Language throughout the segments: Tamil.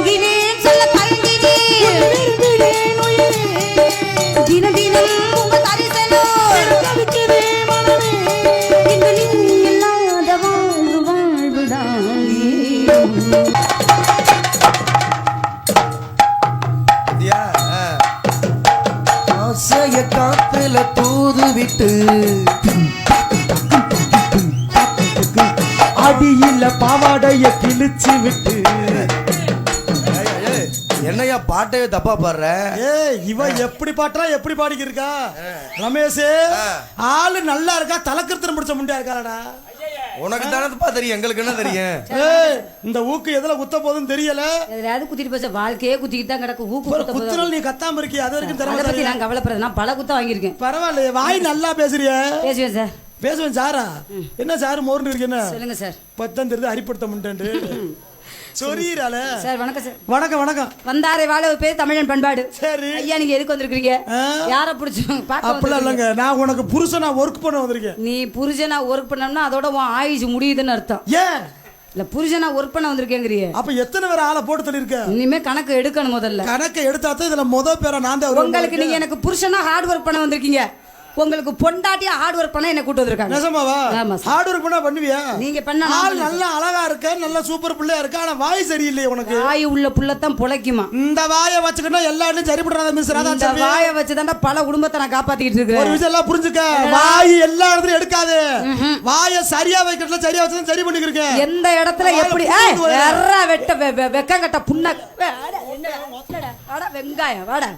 தயங்கினேன் சொல்ல தயங்கினேன் விரும்பினேன் தினம் தினம் உங்க தரிசனம் தவிக்கிறே நீ இல்லாத வாழ்வு வாழ்வுதான்? ஆசைய காத்துல தூது விட்டு அடியில் பாவாடைய கிழிச்சு விட்டு ஏய், என்னய்யா பாட்டவே தப்பா பாடுற? ஏய் இவ எப்படி பாட்டுறா எப்படி பாடிக்கி இருக்கா ரமேஷ் ஆளு நல்லா இருக்கா? தலக்கருத்தனம் முடிச்ச முண்டியா இருக்காடா உனக்கு தானப்பா தெரியும். எங்களுக்கு என்ன தெரியும்? இந்த ஊக்கு எதுல குத்த போகுதுன்னு தெரியல. எதுலையாவது குத்திட்டு போச்ச வாழ்க்கையே குத்திக்கிட்டு தான் கிடக்கு ஊக்கு குத்த போதும் குத்துறல் நீ கத்தாம இருக்கிய? அது வரைக்கும் திறமை பத்தி? நான் கவலைப்படுறது நான் பல குத்தம் வாங்கியிருக்கேன். பரவாயில்லையே வாய் நல்லா பேசுறிய. பேசுவேன் சார். பேசுவேன் சாரா. என்ன சாரு மோர்னு இருக்கு என்ன? சொல்லுங்க சார். பத்தம் தெரிஞ்சு அரிப்படுத்த முட்டேன்ட்டு சொரியறால சார் வணக்கம் சார். வணக்கம் வணக்கம். வந்தாரை வாழ பேர் தமிழன் பண்பாடு. சரி. ஐயா நீங்க எதுக்கு வந்திருக்கீங்க? யார பிடிச்சு அப்படிலாம்? இல்லைங்க. நான் உனக்கு புருஷனா ஒர்க் பண்ண வந்திருக்கேன். நீ புருஷனா ஒர்க் பண்ணோம்னா அதோட உன் ஆயுசு முடியுதுன்னு அர்த்தம். ஏன்? இல்ல புருஷனா ஒர்க் பண்ண வந்திருக்கேங்கிறிய. அப்ப எத்தனை பேர் ஆளை போட்டு தள்ளியிருக்க இனிமே கணக்கு எடுக்கணும் முதல்ல. கணக்கை எடுத்தா தான் இதுல முத பேரை நான் தான் உங்களுக்கு நீங்க எனக்கு புருஷனா ஹார்ட் ஒர்க் பண்ண வந்திருக்கீங்க. உங்களுக்கு பொண்டாட்டியா ஹார்ட் ஒர்க் பண்ண என்ன கூட்டு வந்திருக்காங்க. நெசமாவா ஆமா சார். ஹார்ட் ஒர்க் பண்ணா பண்ணுவியா? நீங்க பண்ணா ஆள் நல்லா அழகா இருக்க? நல்ல சூப்பர் பிள்ளையா இருக்க? ஆனா வாய் சரியில்லையே உனக்கு. வாய் உள்ள புள்ளத்தான் பொழைக்குமா? இந்த வாயை வச்சுக்கிட்டா எல்லா இடத்துலயும் சரிபடுறாத மிஸ் ராதா இந்த செல்வி. வாயை வச்சுதான்டா பல குடும்பத்தை நான் காப்பாத்திக்கிட்டு ஒரு இருக்கிறேன் விஷயம் எல்லாம் புரிஞ்சுக்க. வாய் எல்லா இடத்துலயும் எடுக்காது. வாயை சரியா வைக்கிறதுல சரியா வச்சு சரி பண்ணிக்கிறேன் எந்த இடத்துல எப்படி? ஏய். எர்ரா வெட்ட வெ- வெ- வெக்கம் கட்ட புண்ண வெங்காயம் வாடா.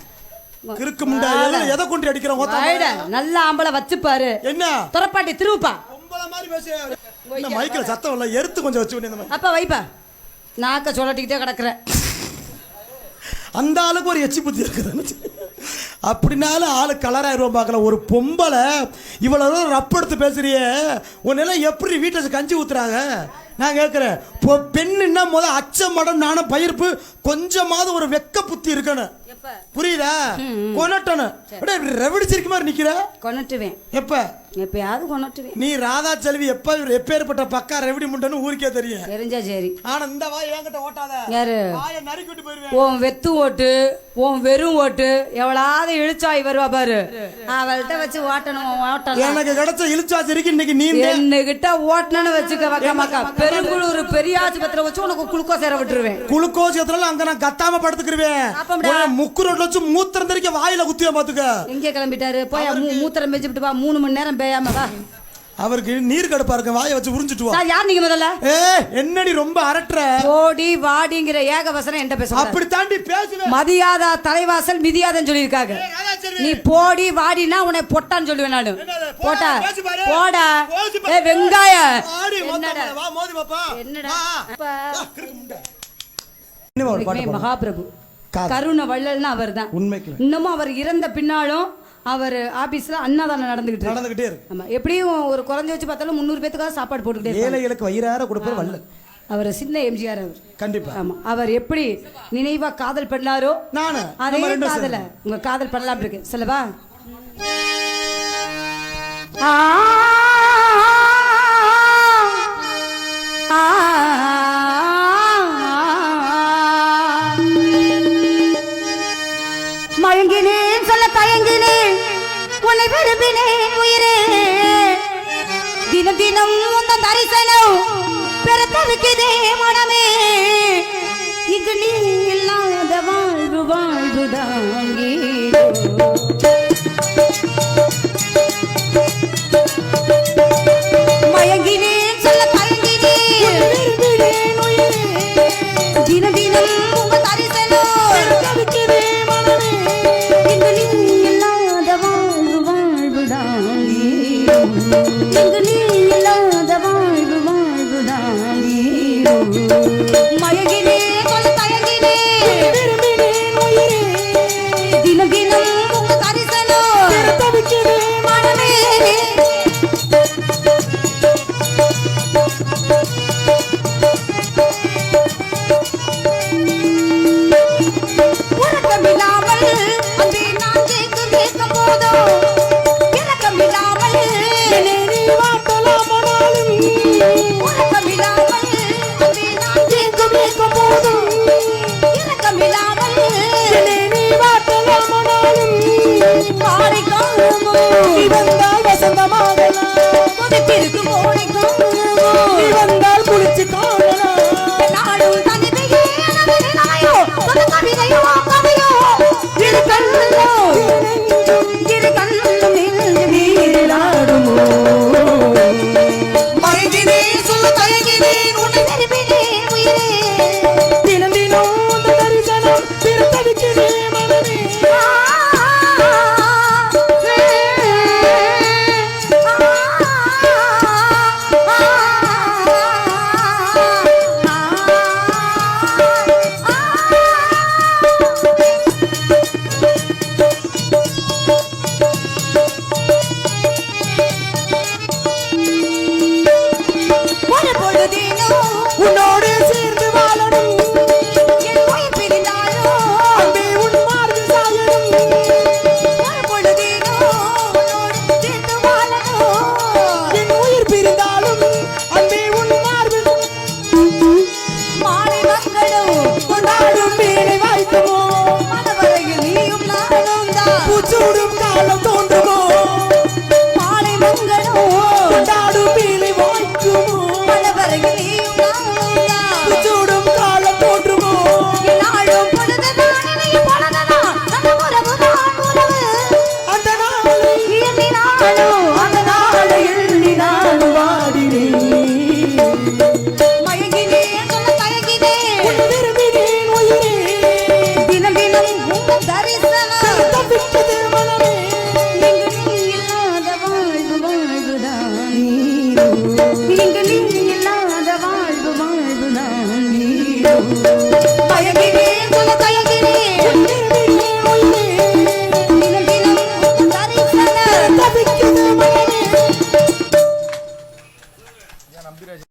கிறுக்கு முண்டா எதை கொண்டு அடிக்கிறோம் நல்ல ஆம்பளை வச்சுப்பாரு. என்ன? துறப்பாட்டி திருவுப்பா. பொம்பளை மாதிரி பேசு என்ன மைக்கில் சத்தம் இல்ல? எருத்து கொஞ்சம் வச்சு இந்த மாதிரி. அப்பா வைப்பா. நாக்க சொல்லட்டிக்கிட்டே கிடக்குற அந்த ஆளுக்கு ஒரு எச்சி புத்தி இருக்குது. அப்படின்னாலும் ஆளு கலராயிருவோம் பார்க்கல. ஒரு பொம்பளை இவ்வளவு ரப் எடுத்து பேசுறியே. உன்னெல்லாம் எப்படி வீட்டில் கஞ்சி ஊத்துறாங்க? நான் கேட்குறேன். இப்போ பெண்ணுன்னா முத அச்சம் மடம் நானும் பயிர்ப்பு கொஞ்சமாவது ஒரு வெக்க புத்தி இருக்கணும். புரியுதா? கொனட்டணும் அப்படியே ரெவடிச்சிருக்க மாதிரி நிக்கிற? கொண்டுட்டுவேன் எப்ப? எப்பயாவது கொண்டுட்டுவேன் நீ ராதா செல்வி எப்ப எப்பேற்பட்ட பக்கா ரெவடி முண்டன்னு ஊருக்கே தெரியும். தெரிஞ்சா சரி. ஆனா இந்த வாய் என்கிட்ட ஓட்டாத. யாரு? வாயை போயிருவேன். உன் வெத்து ஓட்டு உன் வெறும் ஓட்டு எவ்வளாவது இழுச்சாய் வருவா பாரு. அவள்கிட்ட வச்சு ஓட்டணும் ஓட்டணும் எனக்கு கிடைச்ச இழுச்சாச்சிரிக்கு இன்னைக்கு நீ என்னகிட்ட ஓட்டணும்னு வச்சுக்க வக்க மக்கா பெருங்குளூர் பெரிய ஆஸ்பத்திரி வச்சு உனக்கு குளுக்கோஸ் ஏற விட்டுருவேன். குளுக்கோஸ் எத்தனால அங்க நான் கத்தாம படுத்துக்கிருவேன். முக்கு ரோட்ல வச்சு மூத்திரம் தெரிக்க வாயில குத்திய பாத்துக்க. எங்க கிளம்பிட்டாரு? போய் மூத்திரம் பெஞ்சு விட்டு வா. மூணு மணி நேரம் பேயாம வா. அவருக்கு நீர் கடுப்பா இருக்க. வாயை வச்சு உறிஞ்சிட்டு வா. யார் நீங்க முதல்ல? ஏ என்னடி ரொம்ப அரட்டுற? ஓடி வாடிங்கிற ஏக வசனம் என்கிட்ட பேச அப்படி தாண்டி பேசுவேன் மதியாதா தலைவாசல் மிதியாதன்னு சொல்லியிருக்காங்க. நீ போடி வாடினா உன்னை பொட்டான்னு சொல்லுவேன் நானு. போட்டா. போடா ஏ. வெங்காய. என்னடா? என்னடா. மகாபிரபு. கருண வள்ளல்னா அவர் தான் உண்மைக்கு இன்னமும் அவர் இறந்த பின்னாலும் அவர் ஆபீஸ்ல அன்னதானம் நடந்துகிட்டு இருக்கு. நடந்துகிட்டே இருக்கு. ஆமா எப்படியும் ஒரு குறைஞ்ச வச்சு பார்த்தாலும் முந்நூறு பேத்துக்காக சாப்பாடு போட்டுக்கிட்டே. ஏழைகளுக்கு வயிறார கொடுப்பது வல்ல அவர் சின்ன எம்ஜிஆர் அவர். கண்டிப்பா. ஆமா அவர் எப்படி நினைவா காதல் பண்ணாரோ நானு அதே காதல. உங்க காதல் பண்ணலாம் இருக்கு. சொல்லவா? ஆ உன்னை உயிரே. தினம் தினம் உந்தன் தரிசனம் பெறத்தவிக்குதே மனமே. இங்கு நீ இல்லாத வாழ்வு வாழ்வுதான் কামনা Müzik